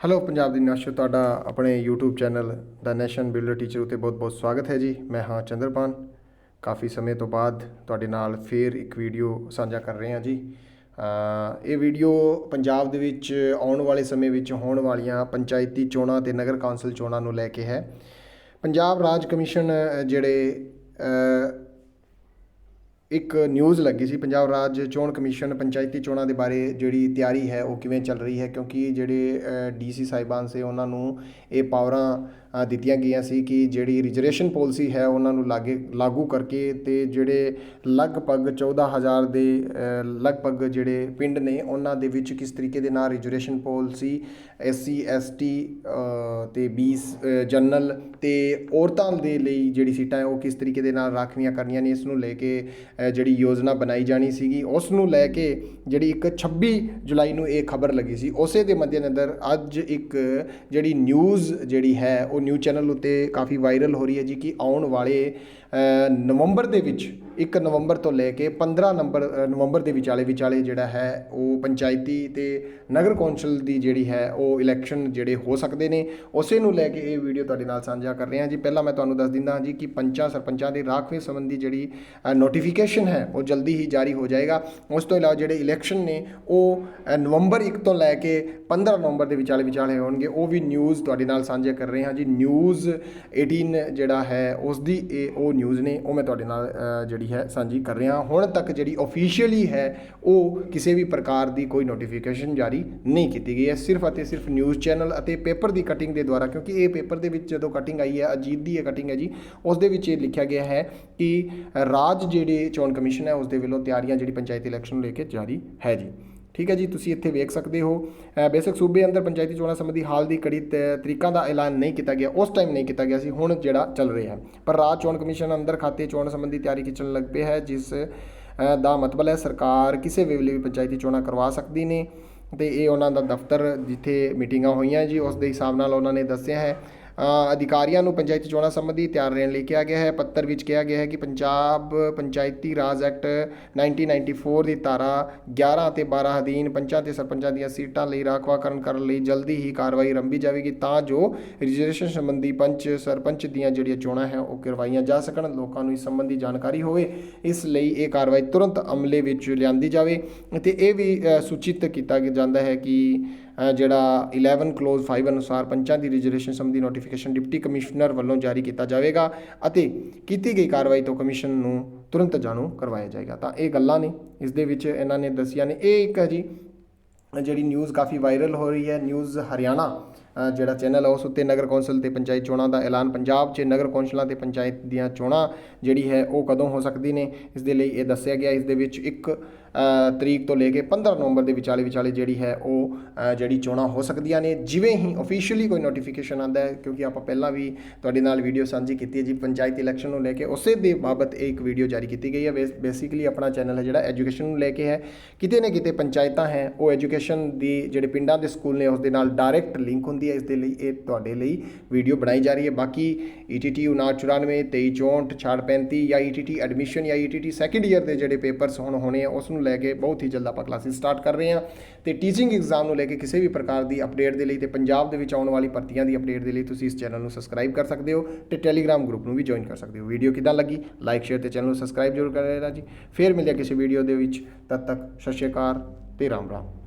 Hello Punjab ਦੀ ਨਸ਼ੋ ਤੁਹਾਡਾ ਆਪਣੇ YouTube channel ਦਾ ਨੈਸ਼ਨ ਬਿਲਡਰ ਟੀਚਰ ਉਤੇ ਬਹੁਤ-ਬਹੁਤ ਸਵਾਗਤ ਹੈ ਜੀ। ਮੈਂ ਹਾਂ ਚੰਦਰਪਾਨ। ਕਾਫੀ ਸਮੇਂ ਤੋਂ ਬਾਅਦ ਤੁਹਾਡੇ ਨਾਲ ਫੇਰ ਇੱਕ ਵੀਡੀਓ ਸਾਂਝਾ ਕਰ ਰਹੇ ਹਾਂ ਜੀ। ਇਹ ਵੀਡੀਓ ਪੰਜਾਬ ਦੇ ਵਿੱਚ ਆਉਣ ਵਾਲੇ ਸਮੇਂ ਵਿੱਚ ਹੋਣ ਵਾਲੀਆਂ ਪੰਚਾਇਤੀ ਚੋਣਾਂ ਤੇ ਨਗਰ ਕੌਂਸਲ ਚੋਣਾਂ ਨੂੰ ਲੈ ਕੇ ਹੈ। ਪੰਜਾਬ ਰਾਜ ਕਮਿਸ਼ਨ ਜਿਹੜੇ ਇੱਕ ਨਿਊਜ਼ ਲੱਗੀ ਸੀ, ਪੰਜਾਬ ਰਾਜ ਚੋਣ ਕਮਿਸ਼ਨ ਪੰਚਾਇਤੀ ਚੋਣਾਂ ਦੇ ਬਾਰੇ ਜਿਹੜੀ ਤਿਆਰੀ ਹੈ, ਉਹ ਕਿਵੇਂ ਚੱਲ ਰਹੀ ਹੈ? ਕਿਉਂਕਿ ਜਿਹੜੇ ਡੀਸੀ ਸਾਹਿਬਾਨ ਸੀ, ਉਹਨਾਂ ਨੂੰ ਇਹ ਪਾਵਰਾਂ ਦਿੱਤੀਆਂ ਗਈਆਂ ਸੀ ਕਿ ਜਿਹੜੀ ਰਿਜ਼ਰਵੇਸ਼ਨ ਪਾਲਿਸੀ ਹੈ, ਉਹਨਾਂ ਨੂੰ ਲਾਗੇ, ਲਾਗੂ ਕਰਕੇ ਤੇ ਜਿਹੜੇ ਲਗਭਗ 14000 ਦੇ ਲਗਭਗ ਜਿਹੜੇ ਪਿੰਡ ਨੇ, ਉਹਨਾਂ ਦੇ ਵਿੱਚ ਕਿਸ ਤਰੀਕੇ ਦੇ ਨਾਲ ਰਿਜ਼ਰਵੇਸ਼ਨ ਪਾਲਿਸੀ ਐਸਸੀ ਐਸਟੀ ਤੇ 20 ਜਨਰਲ ਤੇ ਔਰਤਾਂ ਦੇ ਲਈ ਜਿਹੜੀ ਸੀਟਾਂ ਹੈ, ਉਹ ਕਿਸ ਤਰੀਕੇ ਦੇ ਨਾਲ ਰਾਖਵੀਆਂ ਕਰਨੀਆਂ ਨੇ, ਇਸ ਨੂੰ ਲੈ ਕੇ ਜਿਹੜੀ ਯੋਜਨਾ ਬਣਾਈ ਜਾਣੀ ਸੀਗੀ ਉਸ ਨੂੰ ਲੈ ਕੇ ਜਿਹੜੀ ਇੱਕ 26 ਜੁਲਾਈ ਨੂੰ ਇਹ ਖਬਰ ਲੱਗੀ ਸੀ। ਉਸੇ ਦੇ ਮੱਦੇਨਜ਼ਰ ਅੱਜ ਇੱਕ ਜਿਹੜੀ ਨਿਊਜ਼ ਜਿਹੜੀ ਹੈ, ਉਹ ਨਿਊਜ਼ ਚੈਨਲ ਉੱਤੇ ਕਾਫੀ ਵਾਇਰਲ ਹੋ ਰਹੀ ਹੈ, ਜੀ ਕਿ ਆਉਣ ਵਾਲੇ ਨਵੰਬਰ ਦੇ ਵਿੱਚ 1 ਨਵੰਬਰ ਤੋਂ ਲੈ ਕੇ 15 ਨੰਬਰ ਨਵੰਬਰ ਦੇ ਵਿਚਾਲੇ ਵਿਚਾਲੇ ਜਿਹੜਾ ਹੈ ਉਹ ਪੰਚਾਇਤੀ ਤੇ ਨਗਰ ਕੌਂਸਲ ਦੀ ਜਿਹੜੀ ਹੈ ਉਹ ਇਲੈਕਸ਼ਨ ਜਿਹੜੇ ਹੋ ਸਕਦੇ ਨੇ। ਉਸੇ ਨੂੰ ਲੈ ਕੇ ਇਹ ਵੀਡੀਓ ਤੁਹਾਡੇ ਨਾਲ ਸਾਂਝਾ ਕਰ ਰਹੇ ਹਾਂ ਜੀ। ਪਹਿਲਾਂ ਮੈਂ ਤੁਹਾਨੂੰ ਦੱਸ ਦਿੰਦਾ ਹਾਂ ਜੀ ਕਿ ਪੰਚਾਂ, ਸਰਪੰਚਾਂ ਦੀ ਰਾਖਵੇਂ ਸੰਬੰਧੀ ਜਿਹੜੀ ਨੋਟੀਫਿਕੇਸ਼ਨ ਹੈ ਉਹ ਜਲਦੀ ਹੀ ਜਾਰੀ ਹੋ ਜਾਏਗਾ। ਉਸ ਤੋਂ ਇਲਾਵਾ ਜਿਹੜੇ ਇਲੈਕਸ਼ਨ ਨੇ ਉਹ ਨਵੰਬਰ 1 ਤੋਂ ਲੈ ਕੇ 15 ਨਵੰਬਰ ਦੇ ਵਿਚਾਲੇ ਵਿਚਾਲੇ ਹੋਣਗੇ। ਉਹ ਵੀ ਨਿਊਜ਼ ਤੁਹਾਡੇ ਨਾਲ ਸਾਂਝੇ ਕਰ ਰਹੇ ਹਾਂ ਜੀ। ਨਿਊਜ਼ 18 ਜਿਹੜਾ ਹੈ, ਉਸ ਦੀ ਇਹ ਉਹ ਨਿਊਜ਼ ਨੇ, ਉਹ ਮੈਂ ਤੁਹਾਡੇ ਨਾਲ ਜਿਹੜੀ ਜਿਹੜੀ ਹੈ, ਸਾਂਝੀ ਕਰ ਰਿਹਾ ਹੁਣ ਤੱਕ ਜਿਹੜੀ ਅਫੀਸ਼ੀਅਲੀ ਹੈ, ਉਹ ਕਿਸੇ ਵੀ ਪ੍ਰਕਾਰ ਦੀ ਕੋਈ ਨੋਟੀਫਿਕੇਸ਼ਨ ਜਾਰੀ ਨਹੀਂ ਕੀਤੀ ਗਈ ਹੈ। ਸਿਰਫ ਅਤੇ ਸਿਰਫ ਨਿਊਜ਼ ਚੈਨਲ ਅਤੇ ਪੇਪਰ ਦੀ ਕਟਿੰਗ ਦੇ ਦੁਆਰਾ, ਕਿਉਂਕਿ ਇਹ ਪੇਪਰ ਦੇ ਵਿੱਚ ਜਦੋਂ ਕਟਿੰਗ ਆਈ ਹੈ, ਅਜੀਤ ਦੀ ਇਹ ਕਟਿੰਗ ਹੈ ਜੀ, ਉਸ ਦੇ ਵਿੱਚ ਇਹ ਲਿਖਿਆ ਗਿਆ ਹੈ ਕਿ ਰਾਜ ਜਿਹੜੇ ਚੋਣ ਕਮਿਸ਼ਨ ਹੈ, ਉਸ ਦੇ ਵੱਲੋਂ ਤਿਆਰੀਆਂ ਜਿਹੜੀ ਪੰਚਾਇਤ ਇਲੈਕਸ਼ਨ ਨੂੰ ਲੈ ਕੇ ਜਾਰੀ ਹੈ ਜੀ। ਠੀਕ ਹੈ ਜੀ, ਤੁਸੀਂ ਇੱਥੇ ਵੇਖ ਸਕਦੇ ਹੋ। ਬੇਸ਼ੱਕ ਸੂਬੇ ਅੰਦਰ ਪੰਚਾਇਤੀ ਚੋਣਾਂ ਸੰਬੰਧੀ ਹਾਲ ਦੀ ਕੜੀ ਤ- ਤਰੀਕਾਂ ਦਾ ਐਲਾਨ ਨਹੀਂ ਕੀਤਾ ਗਿਆ, ਉਸ ਟਾਈਮ ਨਹੀਂ ਕੀਤਾ ਗਿਆ ਸੀ, ਹੁਣ ਜਿਹੜਾ ਚੱਲ ਰਿਹਾ ਹੈ। ਪਰ ਰਾਜ ਚੋਣ ਕਮਿਸ਼ਨ ਅੰਦਰ ਖਾਤੇ ਚੋਣ ਸੰਬੰਧੀ ਤਿਆਰੀ ਖਿੱਚਣ ਲੱਗ ਪਈ ਹੈ, ਜਿਸ ਦਾ ਮਤਲਬ ਹੈ ਸਰਕਾਰ ਕਿਸੇ ਵੇਲੇ ਵੀ ਪੰਚਾਇਤੀ ਚੋਣਾਂ ਕਰਵਾ ਸਕਦੀ ਨੇ। ਤੇ ਇਹ ਉਹਨਾਂ ਦਾ ਦਫ਼ਤਰ ਜਿੱਥੇ ਮੀਟਿੰਗਾਂ ਹੋਈਆਂ ਜੀ, ਉਸ ਦੇ ਹਿਸਾਬ ਨਾਲ ਉਹਨਾਂ ਨੇ ਦੱਸਿਆ ਹੈ। ਅਧਿਕਾਰੀਆਂ ਨੂੰ ਪੰਚਾਇਤੀ ਚੋਣਾਂ ਸੰਬੰਧੀ ਤਿਆਰ ਰਹਿਣ ਲਈ ਕਿਹਾ ਗਿਆ ਹੈ। ਪੱਤਰ ਵਿੱਚ ਕਿਹਾ ਗਿਆ ਹੈ ਕਿ ਪੰਜਾਬ ਪੰਚਾਇਤੀ ਰਾਜ ਐਕਟ 1994 ਦੀ ਧਾਰਾ 11 ਅਤੇ 12 ਅਧੀਨ ਪੰਚਾਂ ਤੇ ਸਰਪੰਚਾਂ ਦੀਆਂ ਸੀਟਾਂ ਲਈ ਰਾਖਵਾਂਕਰਨ ਕਰਨ ਲਈ ਜਲਦੀ ਹੀ ਕਾਰਵਾਈ ਆਰੰਭੀ ਜਾਵੇਗੀ ਤਾਂ ਜੋ ਰਿਜ਼ਰਵੇਸ਼ਨ ਸੰਬੰਧੀ ਪੰਚ, ਸਰਪੰਚ ਦੀਆਂ ਜਿਹੜੀਆਂ ਚੋਣਾਂ ਹੈ ਉਹ ਕਰਵਾਈਆਂ ਜਾ ਸਕਣ। ਲੋਕਾਂ ਨੂੰ ਇਸ ਸੰਬੰਧੀ ਜਾਣਕਾਰੀ ਹੋਵੇ, ਇਸ ਲਈ ਇਹ ਕਾਰਵਾਈ ਤੁਰੰਤ ਅਮਲੇ ਵਿੱਚ ਲਿਆਂਦੀ ਜਾਵੇ ਤੇ ਇਹ ਵੀ ਸੂਚਿਤ ਕੀਤਾ ਜਾਂਦਾ ਹੈ ਕਿ ਜਿਹੜਾ 11 ਕਲੋਜ਼ 5 ਅਨੁਸਾਰ ਪੰਚਾਂ ਦੀ ਰਿਜ਼ਰਵੇਸ਼ਨ ਸੰਬੰਧੀ ਨੋਟੀਫਿਕੇਸ਼ਨ ਡਿਪਟੀ ਕਮਿਸ਼ਨਰ ਵੱਲੋਂ ਜਾਰੀ ਕੀਤਾ ਜਾਵੇਗਾ ਅਤੇ ਕੀਤੀ ਗਈ ਕਾਰਵਾਈ ਤੋਂ ਕਮਿਸ਼ਨ ਨੂੰ ਤੁਰੰਤ ਜਾਣੂ ਕਰਵਾਇਆ ਜਾਏਗਾ। ਤਾਂ ਇਹ ਗੱਲਾਂ ਨੇ, ਇਸ ਦੇ ਵਿੱਚ ਇਹਨਾਂ ਨੇ ਦੱਸੀਆਂ ਨੇ। ਇਹ ਇੱਕ ਹੈ ਜੀ, ਜਿਹੜੀ ਨਿਊਜ਼ ਕਾਫੀ ਵਾਇਰਲ ਹੋ ਰਹੀ ਹੈ ਨਿਊਜ਼ ਹਰਿਆਣਾ ਜਿਹੜਾ ਚੈਨਲ ਹੈ ਉਸ ਉੱਤੇ ਨਗਰ ਕੌਂਸਲ ਤੇ ਪੰਚਾਇਤ ਚੋਣਾਂ ਦਾ ਐਲਾਨ, ਪੰਜਾਬ 'ਚ ਨਗਰ ਕੌਂਸਲਾਂ ਤੇ ਪੰਚਾਇਤ ਦੀਆਂ ਚੋਣਾਂ ਜਿਹੜੀ ਹੈ, ਉਹ ਕਦੋਂ ਹੋ ਸਕਦੀ ਨੇ? ਇਸ ਦੇ ਲਈ ਇਹ ਦੱਸਿਆ ਗਿਆ। ਇਸ ਦੇ ਵਿੱਚ ਇੱਕ ਤਰੀਕ ਤੋਂ ਲੈ ਕੇ 15 ਨਵੰਬਰ ਦੇ ਵਿਚਾਲੇ ਵਿਚਾਲੇ ਜਿਹੜੀ ਹੈ, ਉਹ ਜਿਹੜੀ ਚੋਣਾਂ ਹੋ ਸਕਦੀਆਂ ਨੇ। ਜਿਵੇਂ ਹੀ ਅਫੀਸ਼ੀਅਲੀ ਕੋਈ ਨੋਟੀਫਿਕੇਸ਼ਨ ਆਉਂਦਾ ਹੈ, ਕਿਉਂਕਿ ਆਪਾਂ ਪਹਿਲਾਂ ਵੀ ਤੁਹਾਡੇ ਨਾਲ ਵੀਡੀਓ ਸਾਂਝੀ ਕੀਤੀ ਹੈ ਜੀ, ਪੰਚਾਇਤ ਇਲੈਕਸ਼ਨ ਨੂੰ ਲੈ ਕੇ, ਉਸੇ ਦੇ ਬਾਬਤ ਇਹ ਇੱਕ ਵੀਡੀਓ ਜਾਰੀ ਕੀਤੀ ਗਈ ਹੈ। ਬੇਸਿਕਲੀ ਆਪਣਾ ਚੈਨਲ ਹੈ ਜਿਹੜਾ ਐਜੂਕੇਸ਼ਨ ਨੂੰ ਲੈ ਕੇ ਹੈ। ਕਿਤੇ ਨਾ ਕਿਤੇ ਪੰਚਾਇਤਾਂ ਹੈ, ਉਹ ਐਜੂਕੇਸ਼ਨ ਦੀ, ਜਿਹੜੇ ਪਿੰਡਾਂ ਦੇ ਸਕੂਲ ਨੇ, ਉਸ ਦੇ ਨਾਲ ਡਾਇਰੈਕਟ ਲਿੰਕ ਹੁੰਦੀ ਹੈ, ਇਸ ਦੇ ਲਈ ਇਹ ਤੁਹਾਡੇ ਲਈ ਵੀਡੀਓ ਬਣਾਈ ਜਾ ਰਹੀ ਹੈ। ਬਾਕੀ E ETT 5994 2364 635 ਜਾਂ ETT ਐਡਮਿਸ਼ਨ ਜਾਂ ETT ਸੈਕੰਡ ਈਅਰ ਦੇ ਜਿਹੜੇ ਪੇਪਰਸ ਹੁਣ ਹੋਣੇ ਆ, ਉਸ ਨੂੰ ਲੈ ਕੇ ਬਹੁਤ ਹੀ ਜਲਦ ਆਪਾਂ ਕਲਾਸਿਸ ਸਟਾਰਟ ਕਰ ਰਹੇ ਹਾਂ। ਤੇ ਟੀਚਿੰਗ ਐਗਜ਼ਾਮ ਨੂੰ ਲੈ ਕੇ ਕਿਸੇ ਵੀ ਪ੍ਰਕਾਰ ਦੀ ਅਪਡੇਟ ਦੇ ਲਈ ਤੇ ਪੰਜਾਬ ਦੇ ਵਿੱਚ ਆਉਣ ਵਾਲੀ ਭਰਤੀਆਂ ਦੀ ਅਪਡੇਟ ਦੇ ਲਈ ਤੁਸੀਂ ਇਸ ਚੈਨਲ ਨੂੰ ਸਬਸਕ੍ਰਾਈਬ ਕਰ ਸਕਦੇ ਹੋ ਤੇ ਟੈਲੀਗ੍ਰਾਮ ਗਰੁੱਪ ਨੂੰ ਵੀ ਜੁਆਇਨ ਕਰ ਸਕਦੇ ਹੋ। ਵੀਡੀਓ ਕਿਦਾਂ ਲੱਗੀ? ਲਾਈਕ ਸ਼ੇਅਰ ਤੇ ਚੈਨਲ ਨੂੰ ਸਬਸਕ੍ਰਾਈਬ ਜ਼ਰੂਰ ਕਰ ਲੈਣਾ ਜੀ ਫੇਰ ਮਿਲਿਆ ਕਿਸੇ ਵੀਡੀਓ ਦੇ ਵਿੱਚ, ਤਦ ਤੱਕ ਸਤਿ ਸ਼੍ਰੀ ਅਕਾਲ ਤੇ ਰਾਮ ਰਾਮ।